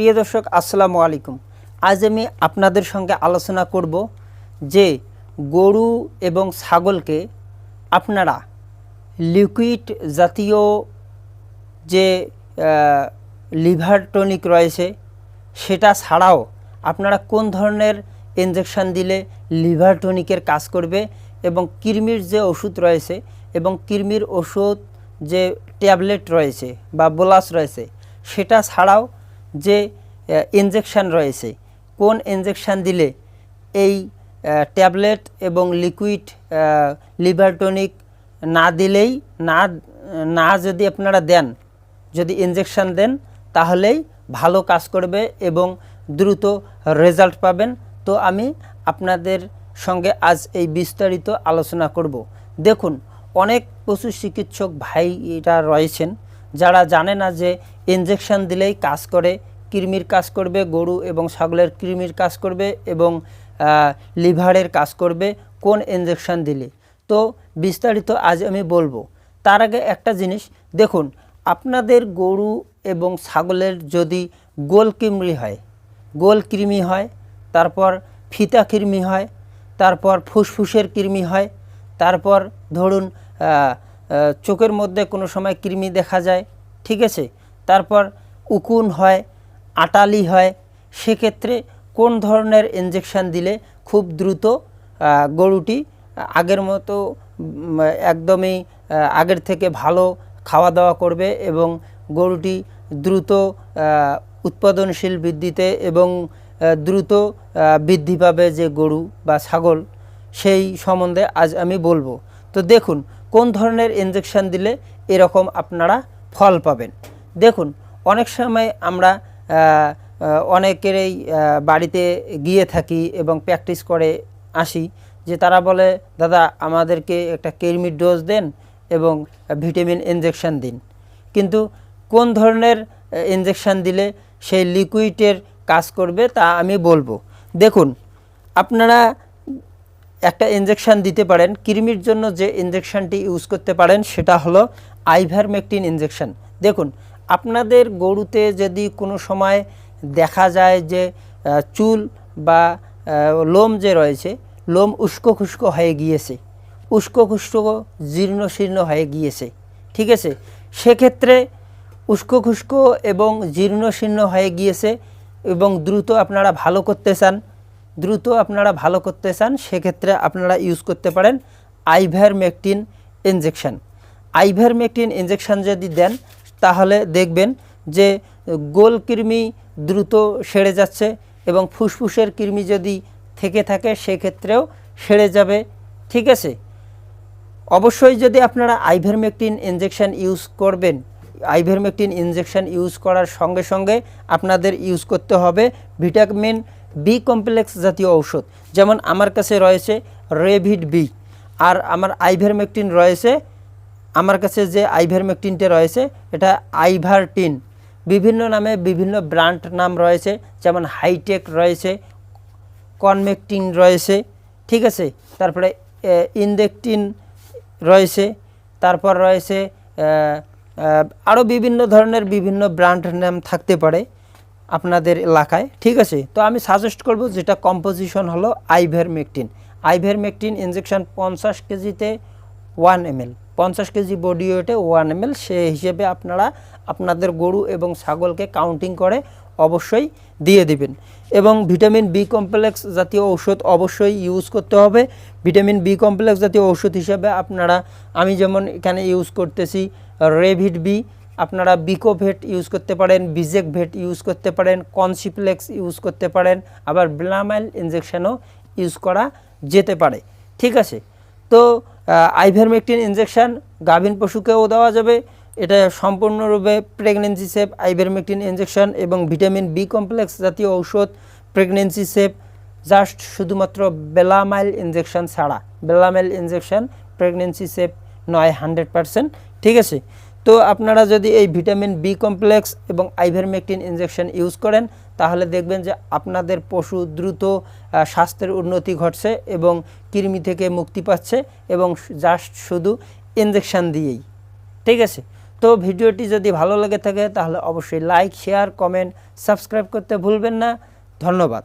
প্রিয় দর্শক, আসসালামু আলাইকুম। আজ আমি আপনাদের সঙ্গে আলোচনা করব যে গরু এবং ছাগলকে আপনারা লিকুইড জাতীয় যে লিভার টনিক রয়েছে, সেটা ছাড়াও আপনারা কোন ধরনের ইনজেকশন দিলে লিভার টনিকের কাজ করবে এবং কৃমির যে ওষুধ রয়েছে এবং কৃমির ওষুধ যে ট্যাবলেট রয়েছে বা বোলাস রয়েছে, সেটা ছাড়াও যে ইনজেকশন রয়েছে। কোন ইনজেকশান দিলে এই ট্যাবলেট এবং লিকুইড লিভার টনিক না দিলেই, না না যদি আপনারা দেন, যদি ইনজেকশন দেন, তাহলেই ভালো কাজ করবে এবং দ্রুত রেজাল্ট পাবেন। তো আমি আপনাদের সঙ্গে আজ এই বিস্তারিত আলোচনা করব। দেখুন, অনেক পশু চিকিৎসক ভাইরা রয়েছেন, যারা জানে না যে ইনজেকশন দিলেই কাজ করে, কৃমির কাজ করবে, গরু এবং ছাগলের কৃমির কাজ করবে এবং লিভারের কাজ করবে, কোন ইনজেকশন দিলে? তো বিস্তারিত আজ আমি বলব। তার আগে একটা জিনিস, দেখুন, আপনাদের গরু এবং ছাগলের যদি গোল কৃমি হয়, গোল কৃমি হয়, তারপর ফিতা কৃমি হয়, তারপর ফুসফুসের কৃমি হয়, তারপর ধরুন চোখের মধ্যে কোনো সময় কৃমি দেখা যায়, ঠিক আছে? তারপর উকুন হয়, আটালি হয়, সেক্ষেত্রে কোন ধরনের ইনজেকশান দিলে খুব দ্রুত গরুটি আগের মতো একদমই আগের থেকে ভালো খাওয়া দাওয়া করবে এবং গরুটি দ্রুত উৎপাদনশীল বৃদ্ধিতে এবং দ্রুত বৃদ্ধি পাবে যে গরু বা ছাগল, সেই সম্বন্ধে আজ আমি বলব। তো দেখুন, কোন ধরনের ইনজেকশান দিলে এরকম আপনারা ফল পাবেন। দেখুন, অনেক সময় আমরা অনেকেরই বাড়িতে গিয়ে থাকি এবং প্র্যাকটিস করে আসি যে তারা বলে, দাদা, আমাদেরকে একটা কেরমির ডোজ দেন এবং ভিটামিন ইনজেকশান দিন। কিন্তু কোন ধরনের ইনজেকশান দিলে সেই লিকুইডের কাজ করবে তা আমি বলব। দেখুন, আপনারা একটা ইনজেকশান দিতে পারেন, কৃমির জন্য যে ইনজেকশানটি ইউজ করতে পারেন সেটা হলো আইভারমেকটিন ইনজেকশান। দেখুন আপনাদের গরুতে যদি কোনো সময় দেখা যায় যে চুল বা লোম যে রয়েছে, লোম উস্কো খুস্কো হয়ে গিয়েছে, উস্কো খুস্কো জীর্ণ শীর্ণ হয়ে গিয়েছে, ঠিক আছে? সেক্ষেত্রে উস্কো খুস্কো এবং জীর্ণ শীর্ণ হয়ে গিয়েছে এবং দ্রুত আপনারা ভালো করতে চান, দ্রুত আপনারা ভালো করতে চান, সেক্ষেত্রে আপনারা ইউজ করতে পারেন আইভার আইভারমেকটিন ইনজেকশান আইভারমেকটিন ইনজেকশান যদি দেন তাহলে দেখবেন যে গোল কৃমি দ্রুত সেরে যাচ্ছে এবং ফুসফুসের কৃমি যদি থেকে থাকে, সেক্ষেত্রেও সেরে যাবে। ঠিক আছে? অবশ্যই যদি আপনারা আইভারমেকটিন ইনজেকশান ইউজ করবেন, আইভারমেকটিন ইনজেকশান ইউজ করার সঙ্গে সঙ্গে আপনাদের ইউজ করতে হবে ভিটামিন বি কমপ্লেক্স জাতীয় ঔষধ। যেমন আমার কাছে রয়েছে রেভিড বি, আর আমার আইভারমেকটিন রয়েছে আমার কাছে যে আইভারমেকটিনটা রয়েছে, এটা আইভারটিন বিভিন্ন নামে বিভিন্ন ব্র্যান্ড নাম রয়েছে, যেমন হাইটেক রয়েছে, কনমেকটিন রয়েছে, ঠিক আছে? তারপরে ইনদেকটিন রয়েছে, তারপর রয়েছে আরও বিভিন্ন ধরনের বিভিন্ন ব্র্যান্ড নাম থাকতে পারে আপনাদের এলাকায়, ঠিক আছে? তো আমি সাজেস্ট করব যেটা কম্পোজিশন হলো আইভারমেকটিন। আইভারমেকটিন ইনজেকশন পঞ্চাশ কেজিতে ওয়ান এমএল পঞ্চাশ কেজি বডি ওয়েটে ওয়ান এমএল সে হিসেবে আপনারা আপনাদের গরু এবং ছাগলকে কাউন্টিং করে অবশ্যই দিয়ে দিবেন। এবং ভিটামিন বি কমপ্লেক্স জাতীয় ঔষধ অবশ্যই ইউজ করতে হবে। ভিটামিন বি কমপ্লেক্স জাতীয় ঔষধ হিসাবে আপনারা, আমি যেমন এখানে ইউজ করতেছি রেভিড বি আপনারা বিকোভেট ইউজ করতে পারেন বিজেক ভেট ইউজ করতে পারেন কনসিপ্লেক্স ইউজ করতে পারেন, আবার ব্লামাইল ইনজেকশানও ইউজ করা যেতে পারে। ঠিক আছে? তো আইভারমেকটিন ইনজেকশান গাভীন পশুকেও দেওয়া যাবে। এটা সম্পূর্ণরূপে প্রেগনেন্সি সেফ আইভারমেকটিন ইনজেকশন এবং ভিটামিন বি কমপ্লেক্স জাতীয় ঔষধ প্রেগনেন্সি সেফ জাস্ট শুধুমাত্র বেলামাইল ইনজেকশন ছাড়া। বেলামাইল ইনজেকশন প্রেগনেন্সি সেফ নয় হান্ড্রেড পারসেন্ট ঠিক আছে? তো আপনারা যদি এই ভিটামিন বি কমপ্লেক্স এবং আইভারমেকটিন ইনজেকশন ইউজ করেন, তাহলে দেখবেন যে আপনাদের পশু দ্রুত স্বাস্থ্যের উন্নতি ঘটছে এবং কৃমি থেকে মুক্তি পাচ্ছে এবং জাস্ট শুধু ইনজেকশান দিয়েই। ঠিক আছে? তো ভিডিওটি যদি ভালো লেগে থাকে, তাহলে অবশ্যই লাইক শেয়ার কমেন্ট সাবস্ক্রাইব করতে ভুলবেন না। ধন্যবাদ।